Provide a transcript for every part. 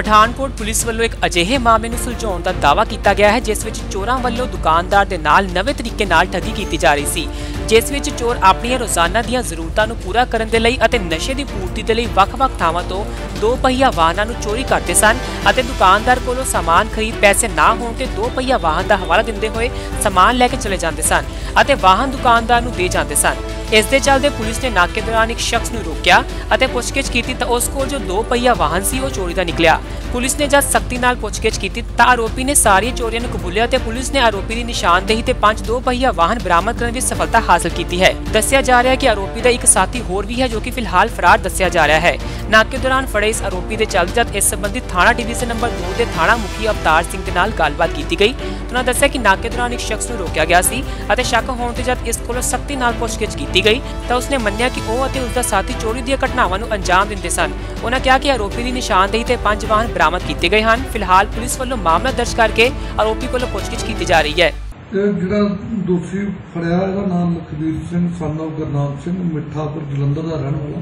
Pathankot police ਵੱਲੋਂ ਇੱਕ ਅਜਿਹੇ ਮਾਮਲੇ ਨੂੰ ਸੁਲਝਾਉਣ ਦਾ ਦਾਅਵਾ ਕੀਤਾ ਗਿਆ ਹੈ, ਜਿਸ ਵਿੱਚ ਚੋਰਾਂ ਵੱਲੋਂ ਦੁਕਾਨਦਾਰ ਦੇ ਨਾਲ ਨਵੇਂ ਤਰੀਕੇ ਨਾਲ ਠੱਗੀ ਕੀਤੀ ਜਾ ਰਹੀ ਸੀ, ਜਿਸ ਵਿੱਚ ਚੋਰ ਆਪਣੀਆਂ ਰੋਜ਼ਾਨਾ ਦੀਆਂ ਜ਼ਰੂਰਤਾਂ ਨੂੰ ਪੂਰਾ ਕਰਨ ਦੇ ਲਈ ਅਤੇ ਨਸ਼ੇ ਦੀ ਪੂਰਤੀ ਦੇ ਲਈ ਵੱਖ-ਵੱਖ ਥਾਵਾਂ ਤੋਂ ਦੋ ਪਹੀਆ ਵਾਹਨਾਂ ਨੂੰ ਚੋਰੀ ਕਰਦੇ ਸਨ ਅਤੇ ਦੁਕਾਨਦਾਰ ਕੋਲੋਂ ਸਾਮਾਨ ਖਰੀਦ ਪੈਸੇ ਨਾ ਹੋਣ ਤੇ ਦੋ ਪਹੀਆ ਵਾਹਨ ਦਾ ਹਵਾਲਾ ਦਿੰਦੇ ਹੋਏ ਸਾਮਾਨ ਲੈ ਕੇ ਚਲੇ ਜਾਂਦੇ ਸਨ ਅਤੇ ਵਾਹਨ ਦੁਕਾਨਦਾਰ ਨੂੰ ਦੇ ਜਾਂਦੇ ਸਨ। ਇਸ ਦੇ ਚੱਲਦੇ ਪੁਲਿਸ ਨੇ ਨਾਕੇ ਦੌਰਾਨ ਇੱਕ ਸ਼ਖਸ ਨੂੰ ਰੋਕਿਆ ਅਤੇ ਪੁੱਛਗਿੱਛ ਕੀਤੀ ਤਾਂ ਉਸ ਕੋਲ ਜੋ ਦੋ ਪਹੀਆ ਵਾਹਨ ਸੀ ਉਹ ਚੋਰੀ ਦਾ ਨਿਕਲਿਆ। ਪੁਲਿਸ ਨੇ ਜਦ ਸਖਤੀ ਨਾਲ ਪੁੱਛਗਿੱਛ ਕੀਤੀ ਤਾਂ ਆਰੋਪੀ ਨੇ ਸਾਰੀਆਂ ਚੋਰੀਆਂ ਨੂੰ ਕਬੂਲਿਆ ਤੇ ਪੁਲਿਸ ਨੇ ਆਰੋਪੀ ਦੀ ਨਿਸ਼ਾਨਦੇਹੀ ਤੇ ਪੰਜ ਦੋ ਪਹੀਆ ਵਾਹਨ ਬਰਾਮਦ ਕਰਨ ਵਿੱਚ ਸਫਲਤਾ ਹਾਸਲ ਕੀਤੀ ਹੈ। ਦੱਸਿਆ ਜਾ ਰਿਹਾ ਹੈ ਕਿ ਆਰੋਪੀ ਦਾ ਇੱਕ ਸਾਥੀ ਹੋਰ ਵੀ ਹੈ ਜੋ ਕਿ ਫਿਲਹਾਲ ਫਰਾਰ ਦੱਸਿਆ ਜਾ ਰਿਹਾ ਹੈ। ਨਾਕੇ ਦੌਰਾਨ ਫੜੇ ਇਸ ਆਰੋਪੀ ਦੇ ਚੱਲਦੇ ਜਦ ਇਸ ਸੰਬੰਧੀ ਥਾਣਾ ਡਿਵੀਜ਼ਨ ਨੰਬਰ 2 ਦੇ ਥਾਣਾ ਮੁਖੀ ਅਵਤਾਰ ਸਿੰਘ ਦੇ ਨਾਲ ਗੱਲਬਾਤ ਕੀਤੀ ਗਈ। ਉਹਨਾਂ ਦੱਸਿਆ ਕਿ ਨਾਕੇ ਦੌਰਾਨ ਇੱਕ ਸ਼ਖਸ ਨੂੰ ਰੋਕਿਆ ਗਿਆ ਸੀ ਅਤੇ ਸ਼ੱਕ ਹੋਣ ਤੇ ਜਦ ਇਸ ਕੋਲੋਂ ਸਖਤੀ ਨਾਲ ਪੁੱਛਗਿੱਛ ਕੀਤੀ ਗਈ ਤਾਂ ਉਸਨੇ ਮੰਨਿਆ ਕਿ ਉਹ ਅਤੇ ਉਸ ਦਾ ਸਾਥੀ ਚੋਰੀ ਦੀਆਂ ਘਟਨਾਵਾਂ ਨੂੰ ਅੰਜਾਮ ਦਿੰਦੇ ਸਨ। ਉਹਨਾਂ ਕਿਹਾ ਕਿ ਆਰੋਪੀ ਦੀ ਨਿਸ਼ਾਨਦੇਹੀ ਤੇ ਪੰਜ ਵਾਹਨ ਬਰਾਮਦ ਕੀਤੇ ਗਏ ਹਨ। ਫਿਲਹਾਲ ਪੁਲਿਸ ਵੱਲੋਂ ਮਾਮਲਾ ਦਰਜ ਕਰਕੇ ਆਰੋਪੀ ਕੋਲੋਂ ਪੁੱਛਗਿੱਛ ਕੀਤੀ ਜਾ ਰਹੀ ਹੈ। ਇਹ ਜਿਹੜਾ ਦੋਸ਼ੀ ਫੜਿਆ ਇਹਦਾ ਨਾਮ ਲਖਬੀਰ ਸਿੰਘ ਸਨ ਸਾਨੋ ਗੁਰਨਾਮ ਸਿੰਘ, ਮਿੱਠਾਪੁਰ, ਜਲੰਧਰ ਦਾ ਰਹਿਣ ਵਾਲਾ।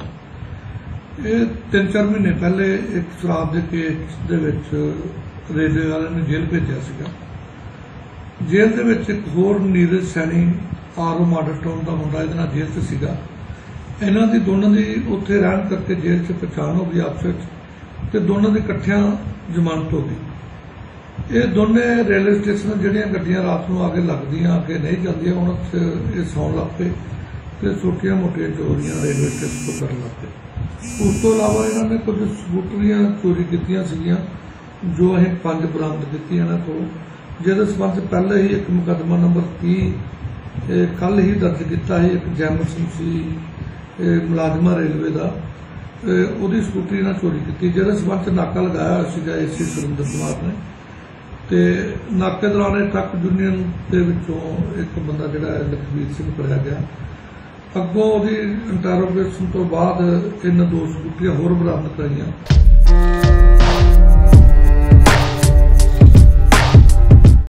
ਇਹ 3-4 ਮਹੀਨੇ ਪਹਿਲੇ ਇੱਕ ਸ਼ਰਾਬ ਦੇ ਕੇਸ ਦੇ ਵਿੱਚ ਰੇਲਵੇ ਵਾਲਿਆਂ ਨੇ ਜੇਲ੍ਹ ਭੇਜਿਆ ਸੀਗਾ। ਜੇਲ੍ਹ ਦੇ ਵਿੱਚ ਇੱਕ ਹੋਰ Neeraj Saini RO model town ਦਾ ਮੁੰਡਾ ਇਹਦੇ ਨਾਲ ਜੇਲ੍ਹ 'ਚ ਸੀਗਾ। ਇਹਨਾਂ ਦੀ ਦੋਨਾਂ ਦੀ ਉੱਥੇ ਰਹਿਣ ਕਰਕੇ ਜੇਲ੍ਹ 'ਚ ਪਛਾਣ ਹੋ ਗਈ, ਆਪਸ ਵਿੱਚ ਤੇ ਦੋਨਾਂ ਦੀ ਇਕੱਠਿਆਂ ਜ਼ਮਾਨਤ ਹੋ ਗਈ। ਇਹ ਦੋਨੇ ਰੇਲਵੇ ਸਟੇਸ਼ਨ ਜਿਹੜੀਆਂ ਗੱਡੀਆਂ ਰਾਤ ਨੂੰ ਆ ਕੇ ਲੱਗਦੀਆਂ ਅੱਗੇ ਨਹੀਂ ਜਾਂਦੀਆਂ ਉਹਨਾਂ ਇਹ ਸੌਣ ਲੱਗ ਪਏ ਤੇ ਛੋਟੀਆਂ ਮੋਟੀਆਂ ਚੋਰੀਆਂ ਰੇਲਵੇ ਸਟੇਸ਼ਨ ਤੋਂ ਕਰਨ ਲੱਗ ਪਏ। ਉਸ ਤੋਂ ਇਲਾਵਾ ਇਹਨਾਂ ਨੇ ਕੁਝ ਸਕੂਟਰੀਆਂ ਚੋਰੀ ਕੀਤੀਆਂ ਸੀਗੀਆਂ, ਜੋ ਅਸੀਂ ਪੰਜ ਬਰਾਮਦ ਕੀਤੀਆਂ ਇਹਨਾਂ ਕੋਲ ਜਿਹਦੇ ਸਬੰਧ 'ਚ ਪਹਿਲੇ ਹੀ ਇੱਕ ਮੁਕਦਮਾ ਨੰਬਰ 30 ਕੱਲ ਹੀ ਦਰਜ ਕੀਤਾ ਹੈ ਇੱਕ ਜੈਮਰਸਨ ਸੀ, ਇਹ ਮੁਲਾਜ਼ਮਾ ਰੇਲਵੇ ਦਾ। ਇਹ ਉਹਦੀ ਸਕੂਟਰੀ ਨਾਲ ਚੋਰੀ ਕੀਤੀ। ਜਿਹਦੇ ਸਬੰਧ 'ਚ ਨਾਕਾ ਲਗਾਇਆ ਹੋਇਆ ਸੀਗਾ ਏਸੀ ਸੁਰਿੰਦਰ ਕੁਮਾਰ ਨੇ। ਤੇ ਨਾਕੇ ਦੌਰਾਨ ਇਹ ਟਰੱਕ ਯੂਨੀਅਨ ਦੇ ਵਿੱਚੋਂ ਇੱਕ ਬੰਦਾ ਜਿਹੜਾ ਹੈ ਲਖਵੀਰ ਸਿੰਘ ਫੜਿਆ ਗਿਆ। ਅੱਗੋਂ ਉਹਦੀ ਇੰਟਰੋਗੇਸ਼ਨ ਤੋਂ ਬਾਅਦ ਇਹਨਾਂ ਦੋ ਸਕੂਟਰੀਆਂ ਹੋਰ ਬਰਾਮਦ ਕਰਾਈਆਂ।